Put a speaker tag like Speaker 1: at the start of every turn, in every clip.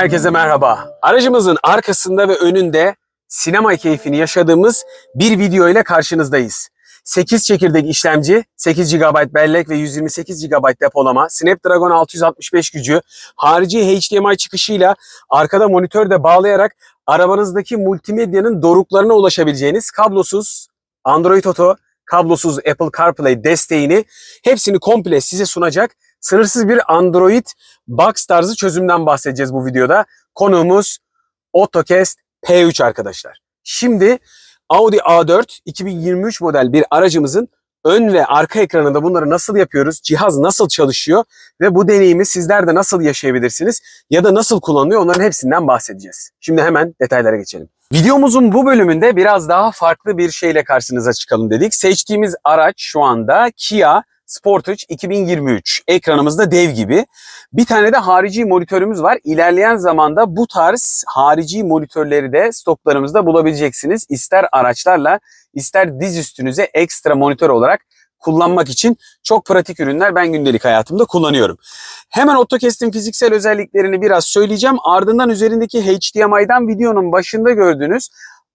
Speaker 1: Herkese merhaba. Aracımızın arkasında ve önünde sinema keyfini yaşadığımız bir video ile karşınızdayız. 8 çekirdek işlemci, 8 GB bellek ve 128 GB depolama, Snapdragon 665 gücü, harici HDMI çıkışıyla arkada monitör de bağlayarak arabanızdaki multimedyanın doruklarına ulaşabileceğiniz kablosuz Android Auto, kablosuz Apple CarPlay desteğini hepsini komple size sunacak sınırsız bir Android box tarzı çözümden bahsedeceğiz bu videoda. Konuğumuz AutoCast P3 arkadaşlar. Şimdi Audi A4 2023 model bir aracımızın ön ve arka ekranında bunları nasıl yapıyoruz, cihaz nasıl çalışıyor ve bu deneyimi sizler de nasıl yaşayabilirsiniz ya da nasıl kullanılıyor onların hepsinden bahsedeceğiz. Şimdi hemen detaylara geçelim. Videomuzun bu bölümünde biraz daha farklı bir şeyle karşınıza çıkalım dedik. Seçtiğimiz araç şu anda Kia Sportage 2023. Ekranımızda dev gibi. Bir tane de harici monitörümüz var. İlerleyen zamanda bu tarz harici monitörleri de stoklarımızda bulabileceksiniz. İster araçlarla ister diz üstünüze ekstra monitör olarak kullanmak için çok pratik ürünler ben gündelik hayatımda kullanıyorum. Hemen AutoCast'in fiziksel özelliklerini biraz söyleyeceğim. Ardından üzerindeki HDMI'den videonun başında gördüğünüz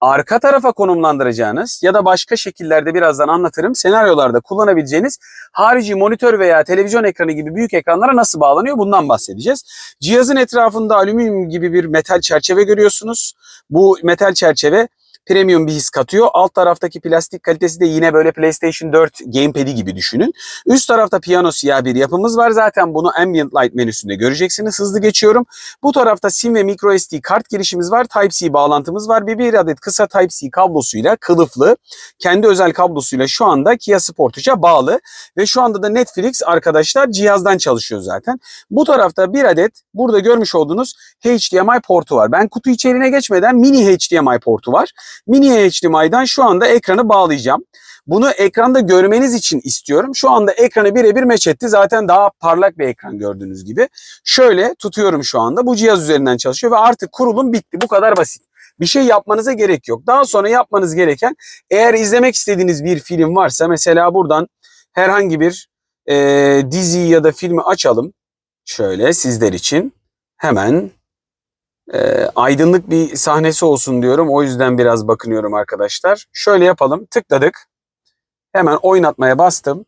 Speaker 1: arka tarafa konumlandıracağınız ya da başka şekillerde birazdan anlatırım senaryolarda kullanabileceğiniz harici monitör veya televizyon ekranı gibi büyük ekranlara nasıl bağlanıyor bundan bahsedeceğiz. Cihazın etrafında alüminyum gibi bir metal çerçeve görüyorsunuz. Bu metal çerçeve premium bir his katıyor. Alt taraftaki plastik kalitesi de yine böyle PlayStation 4 gamepad'i gibi düşünün. Üst tarafta piyano siyah bir yapımız var. Zaten bunu Ambient Light menüsünde göreceksiniz. Hızlı geçiyorum. Bu tarafta SIM ve microSD kart girişimiz var. Type-C bağlantımız var. Bir, bir adet kısa Type-C kablosuyla kılıflı kendi özel kablosuyla şu anda Kia Sportage'a bağlı. Ve şu anda da Netflix arkadaşlar cihazdan çalışıyor zaten. Bu tarafta bir adet burada görmüş olduğunuz HDMI portu var. Ben kutu içeriğine geçmeden mini HDMI portu var. Mini HDMI'den şu anda ekranı bağlayacağım. Bunu ekranda görmeniz için istiyorum. Şu anda ekranı birebir meç etti. Zaten daha parlak bir ekran gördüğünüz gibi. Şöyle tutuyorum şu anda. Bu cihaz üzerinden çalışıyor ve artık kurulum bitti. Bu kadar basit. Bir şey yapmanıza gerek yok. Daha sonra yapmanız gereken eğer izlemek istediğiniz bir film varsa mesela buradan herhangi bir e, dizi ya da filmi açalım. Şöyle sizler için hemen e, aydınlık bir sahnesi olsun diyorum. O yüzden biraz bakınıyorum arkadaşlar. Şöyle yapalım. Tıkladık. Hemen oynatmaya bastım.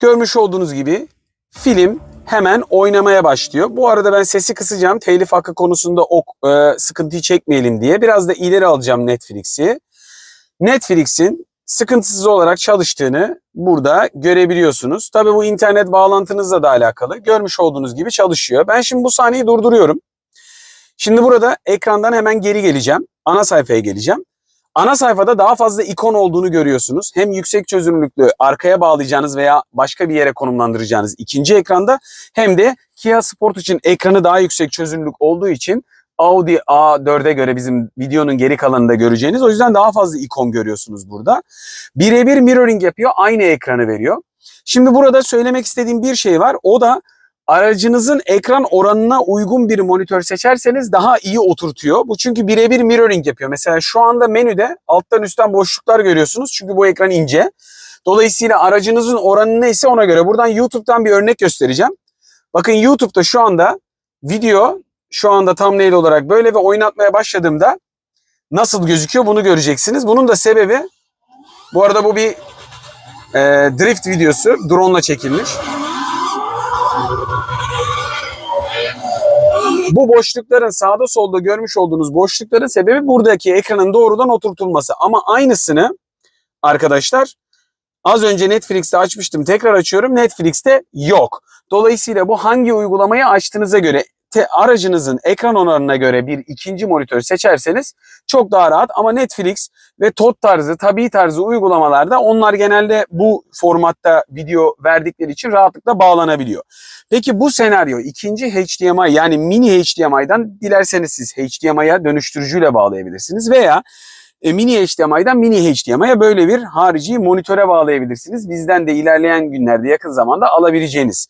Speaker 1: Görmüş olduğunuz gibi film hemen oynamaya başlıyor. Bu arada ben sesi kısacağım. Telif hakkı konusunda o e, sıkıntıyı çekmeyelim diye. Biraz da ileri alacağım Netflix'i. Netflix'in sıkıntısız olarak çalıştığını burada görebiliyorsunuz. Tabii bu internet bağlantınızla da alakalı. Görmüş olduğunuz gibi çalışıyor. Ben şimdi bu sahneyi durduruyorum. Şimdi burada ekrandan hemen geri geleceğim. Ana sayfaya geleceğim. Ana sayfada daha fazla ikon olduğunu görüyorsunuz. Hem yüksek çözünürlüklü arkaya bağlayacağınız veya başka bir yere konumlandıracağınız ikinci ekranda hem de Kia Sport için ekranı daha yüksek çözünürlük olduğu için Audi A4'e göre bizim videonun geri kalanında göreceğiniz. O yüzden daha fazla ikon görüyorsunuz burada. Birebir mirroring yapıyor. Aynı ekranı veriyor. Şimdi burada söylemek istediğim bir şey var. O da aracınızın ekran oranına uygun bir monitör seçerseniz daha iyi oturtuyor. Bu çünkü birebir mirroring yapıyor. Mesela şu anda menüde alttan üstten boşluklar görüyorsunuz. Çünkü bu ekran ince. Dolayısıyla aracınızın oranı neyse ona göre. Buradan YouTube'dan bir örnek göstereceğim. Bakın YouTube'da şu anda video şu anda thumbnail olarak böyle ve oynatmaya başladığımda nasıl gözüküyor bunu göreceksiniz. Bunun da sebebi bu arada bu bir e, drift videosu. Drone ile çekilmiş. Bu boşlukların sağda solda görmüş olduğunuz boşlukların sebebi buradaki ekranın doğrudan oturtulması. Ama aynısını arkadaşlar az önce Netflix'te açmıştım. Tekrar açıyorum. Netflix'te yok. Dolayısıyla bu hangi uygulamayı açtığınıza göre te, aracınızın ekran oranına göre bir ikinci monitör seçerseniz çok daha rahat ama Netflix ve TOT tarzı, tabi tarzı uygulamalarda onlar genelde bu formatta video verdikleri için rahatlıkla bağlanabiliyor. Peki bu senaryo ikinci HDMI yani mini HDMI'dan dilerseniz siz HDMI'ye dönüştürücüyle bağlayabilirsiniz veya e, mini HDMI'den mini HDMI'ye böyle bir harici monitöre bağlayabilirsiniz. Bizden de ilerleyen günlerde yakın zamanda alabileceğiniz.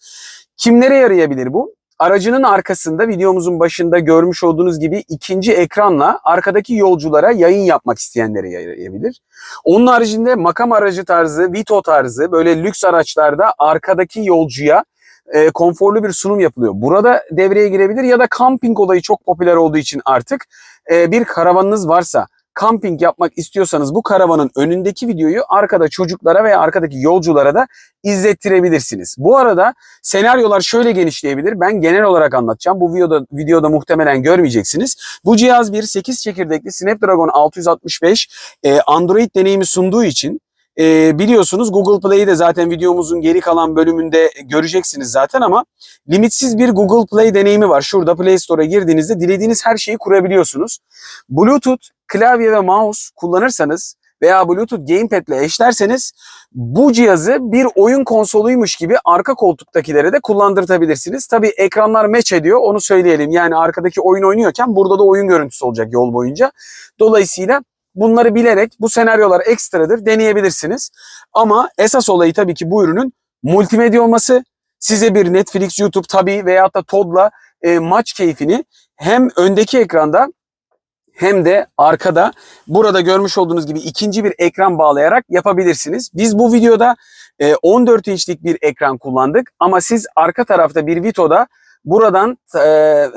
Speaker 1: Kimlere yarayabilir bu? Aracının arkasında videomuzun başında görmüş olduğunuz gibi ikinci ekranla arkadaki yolculara yayın yapmak isteyenlere yarayabilir. Onun haricinde makam aracı tarzı, Vito tarzı böyle lüks araçlarda arkadaki yolcuya e, konforlu bir sunum yapılıyor. Burada devreye girebilir ya da kamping olayı çok popüler olduğu için artık e, bir karavanınız varsa kamping yapmak istiyorsanız bu karavanın önündeki videoyu arkada çocuklara veya arkadaki yolculara da izlettirebilirsiniz. Bu arada senaryolar şöyle genişleyebilir. Ben genel olarak anlatacağım. Bu videoda, videoda muhtemelen görmeyeceksiniz. Bu cihaz bir 8 çekirdekli Snapdragon 665 e, Android deneyimi sunduğu için e, biliyorsunuz Google Play'i de zaten videomuzun geri kalan bölümünde göreceksiniz zaten ama limitsiz bir Google Play deneyimi var. Şurada Play Store'a girdiğinizde dilediğiniz her şeyi kurabiliyorsunuz. Bluetooth, klavye ve mouse kullanırsanız veya Bluetooth Gamepad ile eşlerseniz bu cihazı bir oyun konsoluymuş gibi arka koltuktakilere de kullandırtabilirsiniz. Tabii ekranlar match ediyor onu söyleyelim. Yani arkadaki oyun oynuyorken burada da oyun görüntüsü olacak yol boyunca. Dolayısıyla bunları bilerek bu senaryolar ekstradır deneyebilirsiniz. Ama esas olayı tabii ki bu ürünün multimedya olması. Size bir Netflix, YouTube tabii veyahut da Todd'la e, maç keyfini hem öndeki ekranda hem de arkada burada görmüş olduğunuz gibi ikinci bir ekran bağlayarak yapabilirsiniz. Biz bu videoda e, 14 inçlik bir ekran kullandık ama siz arka tarafta bir Vito'da buradan e,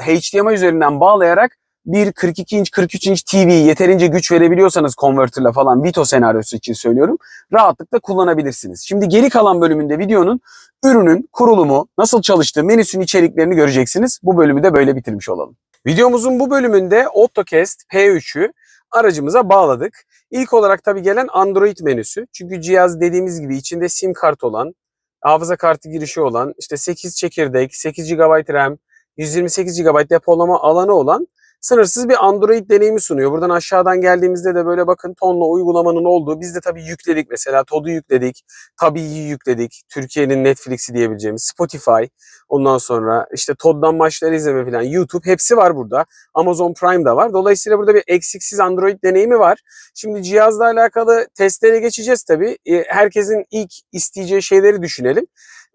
Speaker 1: HDMI üzerinden bağlayarak bir 42 inç 43 inç TV yeterince güç verebiliyorsanız konverterle falan Vito senaryosu için söylüyorum rahatlıkla kullanabilirsiniz. Şimdi geri kalan bölümünde videonun ürünün kurulumu, nasıl çalıştığı, menüsünün içeriklerini göreceksiniz. Bu bölümü de böyle bitirmiş olalım. Videomuzun bu bölümünde AutoCast P3'ü aracımıza bağladık. İlk olarak tabii gelen Android menüsü. Çünkü cihaz dediğimiz gibi içinde sim kart olan, hafıza kartı girişi olan, işte 8 çekirdek, 8 GB RAM, 128 GB depolama alanı olan sınırsız bir Android deneyimi sunuyor. Buradan aşağıdan geldiğimizde de böyle bakın tonla uygulamanın olduğu. Biz de tabii yükledik mesela. Todd'u yükledik. Tabii'yi yükledik. Türkiye'nin Netflix'i diyebileceğimiz Spotify. Ondan sonra işte Todd'dan maçları izleme falan. YouTube hepsi var burada. Amazon Prime da var. Dolayısıyla burada bir eksiksiz Android deneyimi var. Şimdi cihazla alakalı testlere geçeceğiz tabii. E, Herkesin ilk isteyeceği şeyleri düşünelim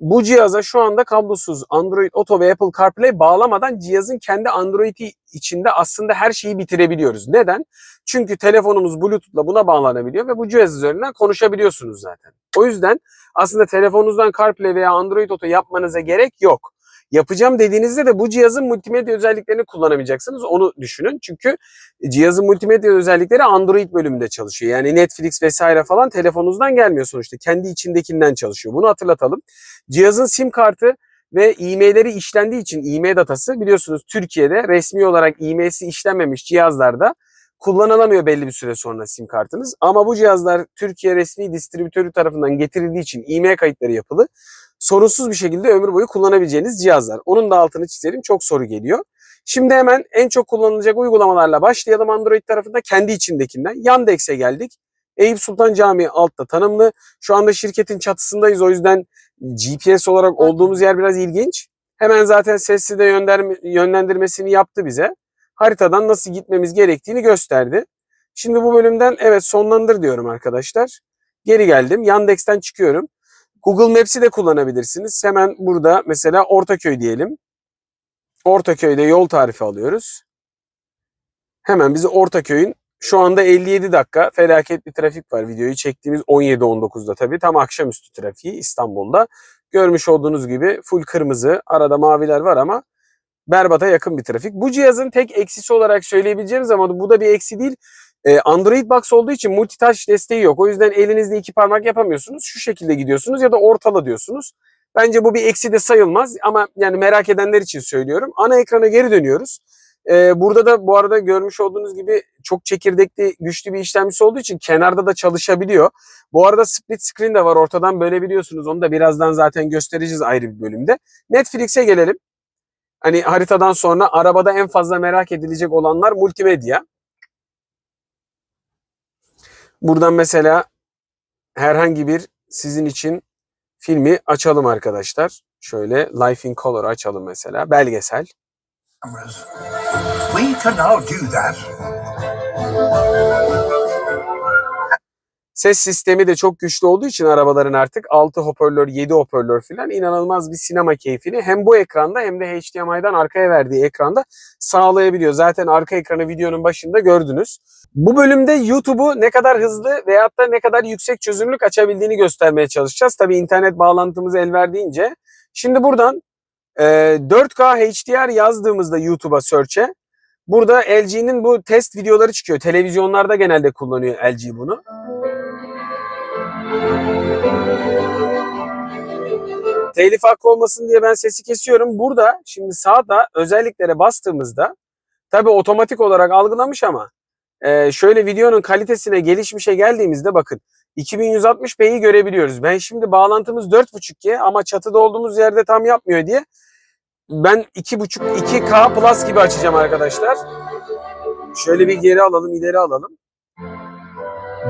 Speaker 1: bu cihaza şu anda kablosuz Android Auto ve Apple CarPlay bağlamadan cihazın kendi Android'i içinde aslında her şeyi bitirebiliyoruz. Neden? Çünkü telefonumuz Bluetooth'la buna bağlanabiliyor ve bu cihaz üzerinden konuşabiliyorsunuz zaten. O yüzden aslında telefonunuzdan CarPlay veya Android Auto yapmanıza gerek yok. Yapacağım dediğinizde de bu cihazın multimedya özelliklerini kullanamayacaksınız. Onu düşünün. Çünkü cihazın multimedya özellikleri Android bölümünde çalışıyor. Yani Netflix vesaire falan telefonunuzdan gelmiyor sonuçta. Kendi içindekinden çalışıyor. Bunu hatırlatalım. Cihazın sim kartı ve e-mailleri işlendiği için e-mail datası biliyorsunuz Türkiye'de resmi olarak e-mail'si işlenmemiş cihazlarda kullanılamıyor belli bir süre sonra sim kartınız. Ama bu cihazlar Türkiye resmi distribütörü tarafından getirildiği için e-mail kayıtları yapılı. Sorunsuz bir şekilde ömür boyu kullanabileceğiniz cihazlar. Onun da altını çizelim çok soru geliyor. Şimdi hemen en çok kullanılacak uygulamalarla başlayalım Android tarafında kendi içindekinden. Yandex'e geldik. Eyüp Sultan Camii altta tanımlı. Şu anda şirketin çatısındayız o yüzden GPS olarak olduğumuz yer biraz ilginç. Hemen zaten sesli de yönlendirmesini yaptı bize. Haritadan nasıl gitmemiz gerektiğini gösterdi. Şimdi bu bölümden evet sonlandır diyorum arkadaşlar. Geri geldim. Yandex'ten çıkıyorum. Google Maps'i de kullanabilirsiniz. Hemen burada mesela Ortaköy diyelim. Ortaköy'de yol tarifi alıyoruz. Hemen bizi Ortaköy'ün şu anda 57 dakika felaket bir trafik var. Videoyu çektiğimiz 17-19'da tabii tam akşamüstü trafiği İstanbul'da. Görmüş olduğunuz gibi full kırmızı. Arada maviler var ama berbata yakın bir trafik. Bu cihazın tek eksisi olarak söyleyebileceğimiz ama bu da bir eksi değil. Ee, Android Box olduğu için multitouch desteği yok. O yüzden elinizde iki parmak yapamıyorsunuz. Şu şekilde gidiyorsunuz ya da ortala diyorsunuz. Bence bu bir eksi de sayılmaz ama yani merak edenler için söylüyorum. Ana ekrana geri dönüyoruz. Ee, burada da bu arada görmüş olduğunuz gibi çok çekirdekli güçlü bir işlemcisi olduğu için kenarda da çalışabiliyor. Bu arada split screen de var ortadan bölebiliyorsunuz. Onu da birazdan zaten göstereceğiz ayrı bir bölümde. Netflix'e gelelim. Hani haritadan sonra arabada en fazla merak edilecek olanlar multimedya. Buradan mesela herhangi bir sizin için filmi açalım arkadaşlar. Şöyle Life in Color açalım mesela. Belgesel. We can now do that. Ses sistemi de çok güçlü olduğu için arabaların artık 6 hoparlör, 7 hoparlör filan inanılmaz bir sinema keyfini hem bu ekranda hem de HDMI'den arkaya verdiği ekranda sağlayabiliyor. Zaten arka ekranı videonun başında gördünüz. Bu bölümde YouTube'u ne kadar hızlı veyahut da ne kadar yüksek çözünürlük açabildiğini göstermeye çalışacağız. Tabii internet bağlantımız el verdiğince. Şimdi buradan Ee, 4K HDR yazdığımızda YouTube'a search'e burada LG'nin bu test videoları çıkıyor. Televizyonlarda genelde kullanıyor LG bunu. Telif hakkı olmasın diye ben sesi kesiyorum. Burada şimdi sağda özelliklere bastığımızda tabi otomatik olarak algılamış ama e, şöyle videonun kalitesine gelişmişe geldiğimizde bakın 2160p'yi görebiliyoruz. Ben şimdi bağlantımız 4.5G ama çatıda olduğumuz yerde tam yapmıyor diye ben 2.5 2K Plus gibi açacağım arkadaşlar. Şöyle bir geri alalım, ileri alalım.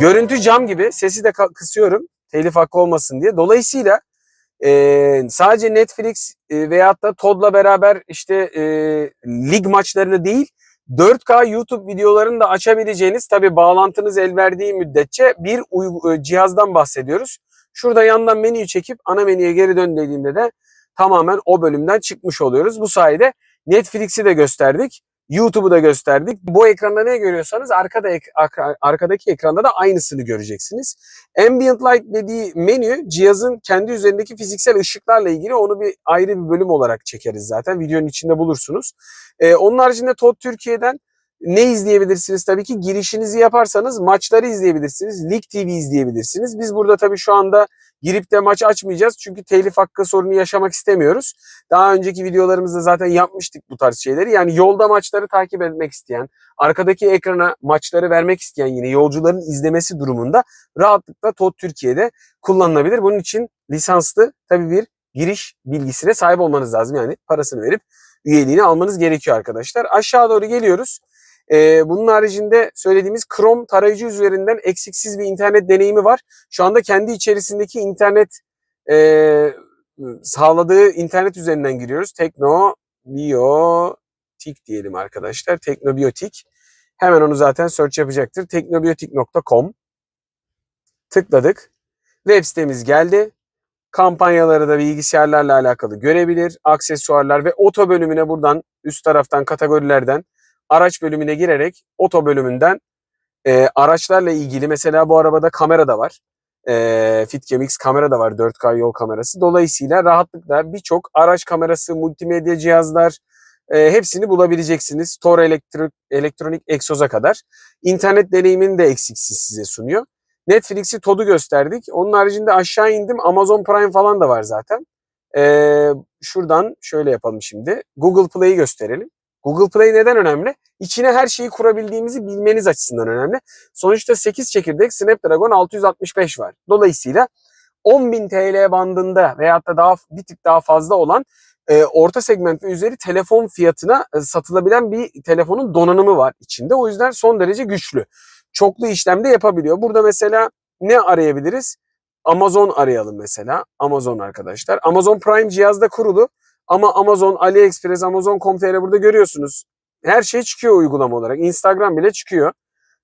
Speaker 1: Görüntü cam gibi. Sesi de kısıyorum. Telif hakkı olmasın diye. Dolayısıyla e, sadece Netflix e, veyahut da Todd'la beraber işte e, lig maçlarını değil 4K YouTube videolarını da açabileceğiniz tabi bağlantınız el verdiği müddetçe bir e, cihazdan bahsediyoruz. Şurada yandan menüyü çekip ana menüye geri dön dediğimde de tamamen o bölümden çıkmış oluyoruz. Bu sayede Netflix'i de gösterdik. YouTube'u da gösterdik. Bu ekranda ne görüyorsanız arkada ek- arka- arkadaki ekranda da aynısını göreceksiniz. Ambient Light dediği menü cihazın kendi üzerindeki fiziksel ışıklarla ilgili onu bir ayrı bir bölüm olarak çekeriz zaten. Videonun içinde bulursunuz. Ee, onun haricinde Todd Türkiye'den ne izleyebilirsiniz? Tabii ki girişinizi yaparsanız maçları izleyebilirsiniz. Lig TV izleyebilirsiniz. Biz burada tabii şu anda girip de maç açmayacağız. Çünkü telif hakkı sorunu yaşamak istemiyoruz. Daha önceki videolarımızda zaten yapmıştık bu tarz şeyleri. Yani yolda maçları takip etmek isteyen, arkadaki ekrana maçları vermek isteyen yine yolcuların izlemesi durumunda rahatlıkla TOT Türkiye'de kullanılabilir. Bunun için lisanslı tabii bir giriş bilgisine sahip olmanız lazım. Yani parasını verip üyeliğini almanız gerekiyor arkadaşlar. Aşağı doğru geliyoruz. Ee, bunun haricinde söylediğimiz Chrome tarayıcı üzerinden eksiksiz bir internet deneyimi var. Şu anda kendi içerisindeki internet e, sağladığı internet üzerinden giriyoruz. Tekno Biotik diyelim arkadaşlar. Teknobiotik. Hemen onu zaten search yapacaktır. Teknobiotik.com Tıkladık. Web sitemiz geldi. Kampanyaları da bilgisayarlarla alakalı görebilir. Aksesuarlar ve oto bölümüne buradan üst taraftan kategorilerden araç bölümüne girerek oto bölümünden e, araçlarla ilgili mesela bu arabada kamera da var. E, Fitcam X kamera da var 4K yol kamerası. Dolayısıyla rahatlıkla birçok araç kamerası, multimedya cihazlar e, hepsini bulabileceksiniz. Tor elektrik, elektronik egzoza kadar. İnternet deneyimini de eksiksiz size sunuyor. Netflix'i Todd'u gösterdik. Onun haricinde aşağı indim. Amazon Prime falan da var zaten. E, şuradan şöyle yapalım şimdi. Google Play'i gösterelim. Google Play neden önemli? İçine her şeyi kurabildiğimizi bilmeniz açısından önemli. Sonuçta 8 çekirdek Snapdragon 665 var. Dolayısıyla 10.000 TL bandında veyahut da daha bir tık daha fazla olan e, orta segment ve üzeri telefon fiyatına e, satılabilen bir telefonun donanımı var içinde. O yüzden son derece güçlü. Çoklu işlemde yapabiliyor. Burada mesela ne arayabiliriz? Amazon arayalım mesela. Amazon arkadaşlar. Amazon Prime cihazda kurulu. Ama Amazon, AliExpress, Amazon.com.tr burada görüyorsunuz. Her şey çıkıyor uygulama olarak. Instagram bile çıkıyor.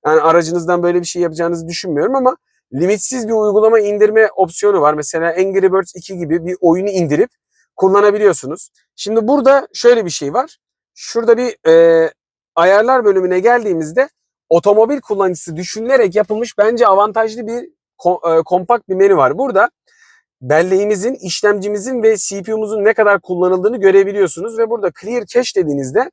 Speaker 1: Yani aracınızdan böyle bir şey yapacağınızı düşünmüyorum ama limitsiz bir uygulama indirme opsiyonu var. Mesela Angry Birds 2 gibi bir oyunu indirip kullanabiliyorsunuz. Şimdi burada şöyle bir şey var. Şurada bir e, ayarlar bölümüne geldiğimizde otomobil kullanıcısı düşünülerek yapılmış bence avantajlı bir e, kompakt bir menü var. Burada belleğimizin, işlemcimizin ve CPU'muzun ne kadar kullanıldığını görebiliyorsunuz ve burada clear cache dediğinizde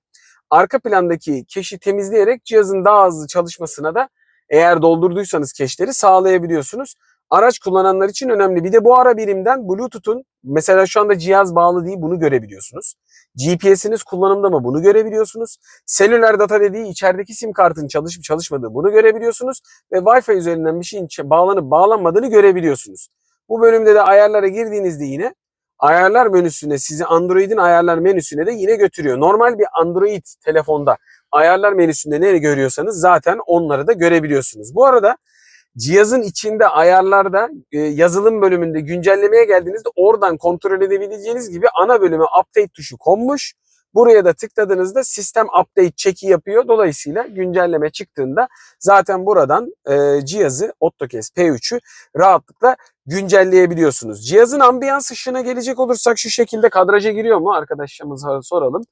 Speaker 1: arka plandaki cache'i temizleyerek cihazın daha hızlı çalışmasına da eğer doldurduysanız cache'leri sağlayabiliyorsunuz. Araç kullananlar için önemli. Bir de bu ara birimden Bluetooth'un mesela şu anda cihaz bağlı değil bunu görebiliyorsunuz. GPS'iniz kullanımda mı bunu görebiliyorsunuz. Selüler data dediği içerideki sim kartın çalışıp çalışmadığı bunu görebiliyorsunuz. Ve Wi-Fi üzerinden bir şeyin bağlanıp bağlanmadığını görebiliyorsunuz. Bu bölümde de ayarlara girdiğinizde yine ayarlar menüsüne sizi Android'in ayarlar menüsüne de yine götürüyor. Normal bir Android telefonda ayarlar menüsünde ne görüyorsanız zaten onları da görebiliyorsunuz. Bu arada cihazın içinde ayarlarda e, yazılım bölümünde güncellemeye geldiğinizde oradan kontrol edebileceğiniz gibi ana bölüme update tuşu konmuş. Buraya da tıkladığınızda sistem update check'i yapıyor. Dolayısıyla güncelleme çıktığında zaten buradan e, cihazı AutoCAD P3'ü rahatlıkla güncelleyebiliyorsunuz. Cihazın ambiyans ışığına gelecek olursak şu şekilde kadraja giriyor mu? Arkadaşlarımıza soralım.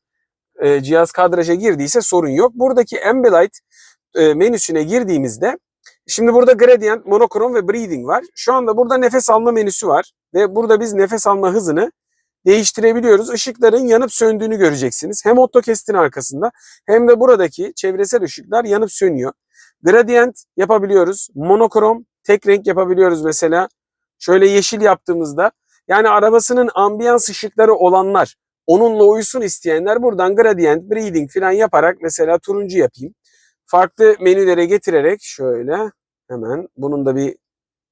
Speaker 1: E, cihaz kadraja girdiyse sorun yok. Buradaki Ambilight e, menüsüne girdiğimizde şimdi burada gradient, monokrom ve breathing var. Şu anda burada nefes alma menüsü var ve burada biz nefes alma hızını değiştirebiliyoruz. Işıkların yanıp söndüğünü göreceksiniz. Hem AutoCast'in arkasında hem de buradaki çevresel ışıklar yanıp sönüyor. Gradient yapabiliyoruz. Monokrom tek renk yapabiliyoruz mesela. Şöyle yeşil yaptığımızda yani arabasının ambiyans ışıkları olanlar onunla uyusun isteyenler buradan gradient, breathing falan yaparak mesela turuncu yapayım. Farklı menülere getirerek şöyle hemen bunun da bir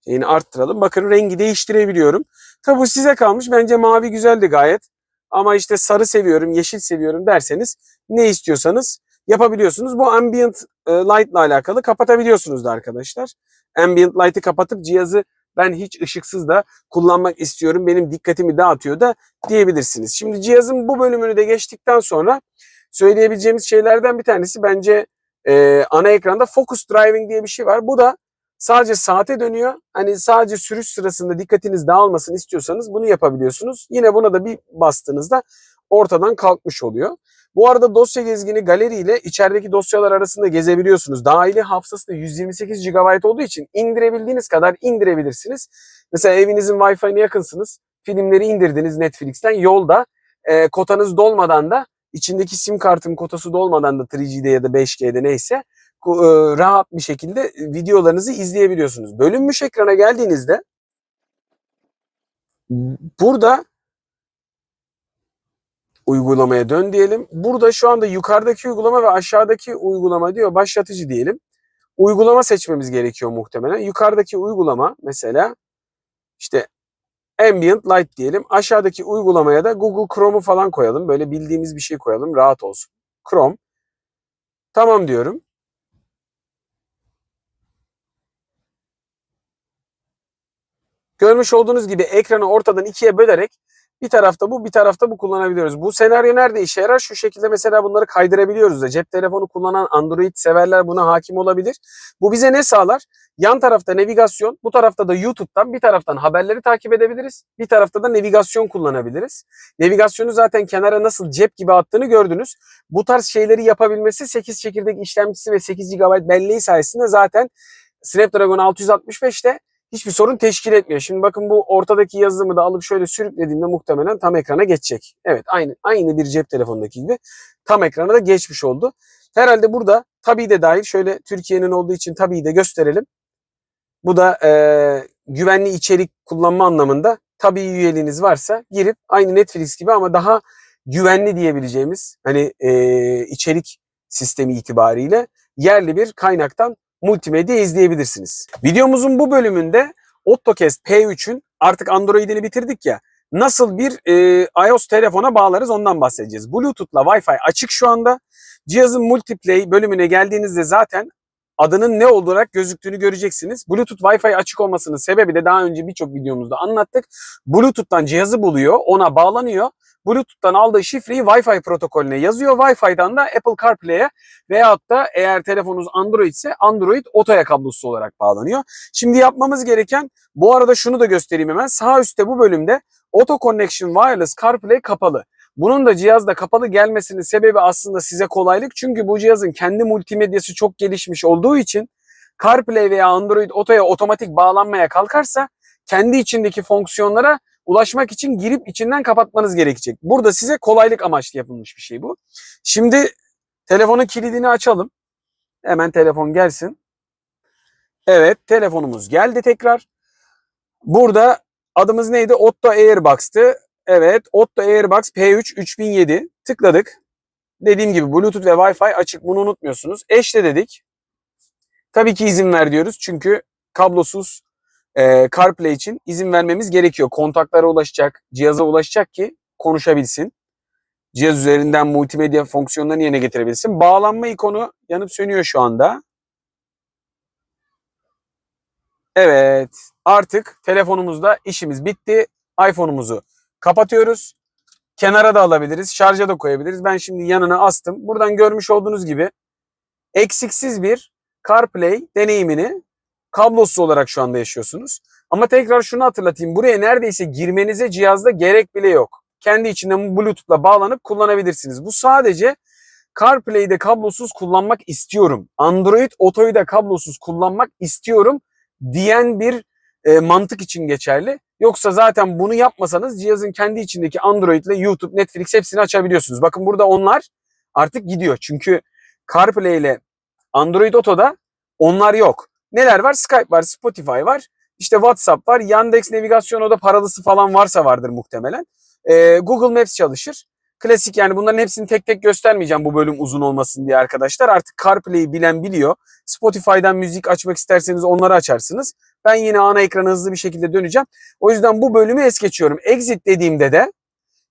Speaker 1: şeyini arttıralım. Bakın rengi değiştirebiliyorum. Tabi bu size kalmış. Bence mavi güzeldi gayet. Ama işte sarı seviyorum, yeşil seviyorum derseniz ne istiyorsanız yapabiliyorsunuz. Bu ambient e, light ile alakalı kapatabiliyorsunuz da arkadaşlar. Ambient light'ı kapatıp cihazı ben hiç ışıksız da kullanmak istiyorum. Benim dikkatimi dağıtıyor da diyebilirsiniz. Şimdi cihazın bu bölümünü de geçtikten sonra söyleyebileceğimiz şeylerden bir tanesi bence e, ana ekranda focus driving diye bir şey var. Bu da sadece saate dönüyor. Hani sadece sürüş sırasında dikkatiniz dağılmasını istiyorsanız bunu yapabiliyorsunuz. Yine buna da bir bastığınızda ortadan kalkmış oluyor. Bu arada dosya gezgini galeri ile içerideki dosyalar arasında gezebiliyorsunuz. Dahili hafızası da 128 GB olduğu için indirebildiğiniz kadar indirebilirsiniz. Mesela evinizin Wi-Fi'ne yakınsınız. Filmleri indirdiniz Netflix'ten. Yolda e, kotanız dolmadan da içindeki sim kartın kotası dolmadan da 3G'de ya da 5G'de neyse e, rahat bir şekilde videolarınızı izleyebiliyorsunuz. Bölünmüş ekrana geldiğinizde burada uygulamaya dön diyelim. Burada şu anda yukarıdaki uygulama ve aşağıdaki uygulama diyor başlatıcı diyelim. Uygulama seçmemiz gerekiyor muhtemelen. Yukarıdaki uygulama mesela işte Ambient Light diyelim. Aşağıdaki uygulamaya da Google Chrome'u falan koyalım. Böyle bildiğimiz bir şey koyalım. Rahat olsun. Chrome. Tamam diyorum. Görmüş olduğunuz gibi ekranı ortadan ikiye bölerek bir tarafta bu bir tarafta bu kullanabiliyoruz. Bu senaryo nerede işe yarar? Şu şekilde mesela bunları kaydırabiliyoruz da cep telefonu kullanan Android severler buna hakim olabilir. Bu bize ne sağlar? Yan tarafta navigasyon, bu tarafta da YouTube'dan bir taraftan haberleri takip edebiliriz. Bir tarafta da navigasyon kullanabiliriz. Navigasyonu zaten kenara nasıl cep gibi attığını gördünüz. Bu tarz şeyleri yapabilmesi 8 çekirdek işlemcisi ve 8 GB belleği sayesinde zaten Snapdragon 665'te hiçbir sorun teşkil etmiyor. Şimdi bakın bu ortadaki yazılımı da alıp şöyle sürüklediğimde muhtemelen tam ekrana geçecek. Evet aynı aynı bir cep telefonundaki gibi tam ekrana da geçmiş oldu. Herhalde burada tabii de dahil şöyle Türkiye'nin olduğu için tabii de gösterelim. Bu da e, güvenli içerik kullanma anlamında tabii üyeliğiniz varsa girip aynı Netflix gibi ama daha güvenli diyebileceğimiz hani e, içerik sistemi itibariyle yerli bir kaynaktan multimedya izleyebilirsiniz. Videomuzun bu bölümünde AutoCast P3'ün artık Android'ini bitirdik ya nasıl bir e, iOS telefona bağlarız ondan bahsedeceğiz. Bluetooth'la Wi-Fi açık şu anda. Cihazın Multiplay bölümüne geldiğinizde zaten adının ne olarak gözüktüğünü göreceksiniz. Bluetooth Wi-Fi açık olmasının sebebi de daha önce birçok videomuzda anlattık. Bluetooth'tan cihazı buluyor, ona bağlanıyor. Bluetooth'tan aldığı şifreyi Wi-Fi protokolüne yazıyor. Wi-Fi'dan da Apple CarPlay'e veyahut da eğer telefonunuz Android ise Android Auto'ya kablosu olarak bağlanıyor. Şimdi yapmamız gereken bu arada şunu da göstereyim hemen. Sağ üstte bu bölümde Auto Connection Wireless CarPlay kapalı. Bunun da cihazda kapalı gelmesinin sebebi aslında size kolaylık. Çünkü bu cihazın kendi multimedyası çok gelişmiş olduğu için CarPlay veya Android Auto'ya otomatik bağlanmaya kalkarsa kendi içindeki fonksiyonlara ulaşmak için girip içinden kapatmanız gerekecek. Burada size kolaylık amaçlı yapılmış bir şey bu. Şimdi telefonun kilidini açalım. Hemen telefon gelsin. Evet telefonumuz geldi tekrar. Burada adımız neydi? Otto Airbox'tı. Evet Otto Airbox P3 3007 tıkladık. Dediğim gibi Bluetooth ve Wi-Fi açık bunu unutmuyorsunuz. Eşle dedik. Tabii ki izin ver diyoruz çünkü kablosuz e, CarPlay için izin vermemiz gerekiyor. Kontaklara ulaşacak, cihaza ulaşacak ki konuşabilsin. Cihaz üzerinden multimedya fonksiyonlarını yerine getirebilsin. Bağlanma ikonu yanıp sönüyor şu anda. Evet artık telefonumuzda işimiz bitti. iPhone'umuzu kapatıyoruz. Kenara da alabiliriz, şarja da koyabiliriz. Ben şimdi yanına astım. Buradan görmüş olduğunuz gibi eksiksiz bir CarPlay deneyimini kablosuz olarak şu anda yaşıyorsunuz. Ama tekrar şunu hatırlatayım. Buraya neredeyse girmenize cihazda gerek bile yok. Kendi içinden Bluetooth'la bağlanıp kullanabilirsiniz. Bu sadece CarPlay'de kablosuz kullanmak istiyorum. Android Auto'yu da kablosuz kullanmak istiyorum diyen bir e, mantık için geçerli. Yoksa zaten bunu yapmasanız cihazın kendi içindeki Android ile YouTube, Netflix hepsini açabiliyorsunuz. Bakın burada onlar artık gidiyor. Çünkü CarPlay ile Android Auto'da onlar yok. Neler var? Skype var, Spotify var, işte WhatsApp var, Yandex navigasyon o da paralısı falan varsa vardır muhtemelen. Ee, Google Maps çalışır. Klasik yani bunların hepsini tek tek göstermeyeceğim bu bölüm uzun olmasın diye arkadaşlar. Artık CarPlay'i bilen biliyor. Spotify'dan müzik açmak isterseniz onları açarsınız. Ben yine ana ekrana hızlı bir şekilde döneceğim. O yüzden bu bölümü es geçiyorum. Exit dediğimde de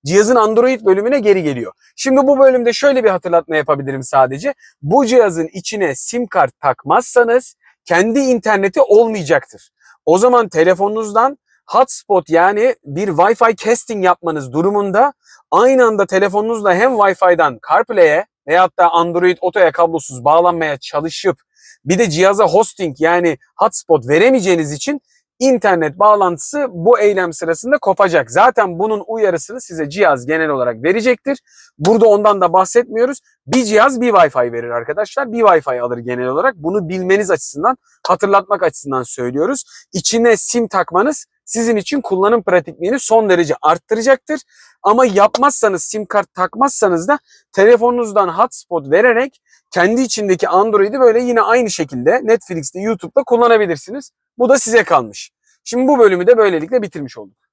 Speaker 1: cihazın Android bölümüne geri geliyor. Şimdi bu bölümde şöyle bir hatırlatma yapabilirim sadece. Bu cihazın içine sim kart takmazsanız kendi interneti olmayacaktır. O zaman telefonunuzdan hotspot yani bir Wi-Fi casting yapmanız durumunda aynı anda telefonunuzla hem Wi-Fi'den CarPlay'e veyahut da Android Auto'ya kablosuz bağlanmaya çalışıp bir de cihaza hosting yani hotspot veremeyeceğiniz için internet bağlantısı bu eylem sırasında kopacak. Zaten bunun uyarısını size cihaz genel olarak verecektir. Burada ondan da bahsetmiyoruz. Bir cihaz bir Wi-Fi verir arkadaşlar. Bir Wi-Fi alır genel olarak. Bunu bilmeniz açısından, hatırlatmak açısından söylüyoruz. İçine sim takmanız sizin için kullanım pratikliğini son derece arttıracaktır. Ama yapmazsanız, sim kart takmazsanız da telefonunuzdan hotspot vererek kendi içindeki Android'i böyle yine aynı şekilde Netflix'te, YouTube'da kullanabilirsiniz. Bu da size kalmış. Şimdi bu bölümü de böylelikle bitirmiş olduk.